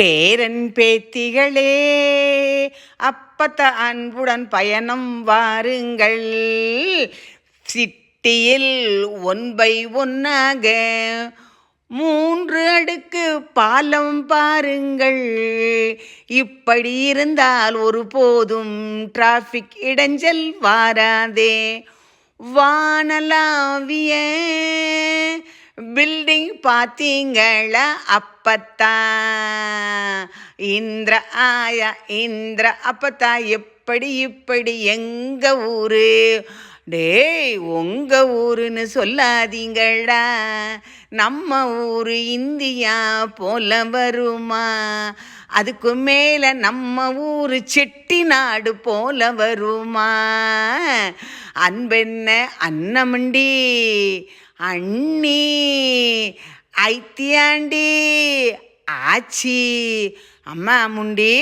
பேரன் பேத்திகளே அப்பத்த அன்புடன் பயணம் வாருங்கள். சிட்டியில் ஒன் பை ஒன்னாக மூன்று அடுக்கு பாலம் பாருங்கள். இப்படி இருந்தால் ஒருபோதும் டிராஃபிக் இடைஞ்சல் வாராதே. வானலாவிய பில்டிங் பார்த்தீங்களா அப்பத்தா. இந்திர ஆயா இந்திர. அப்பத்தா எப்படி இப்படி எங்க ஊரு? டேய் உங்க ஊருன்னு சொல்லாதீங்கடா. நம்ம ஊரு இந்தியா போல வருமா? அதுக்கு மேல நம்ம ஊரு செட்டிநாடு போல வருமா? அன்பென்ன அன்னமண்டி. అన్నీ అయితే అండి. ఆచి. అమ్మ ముండి.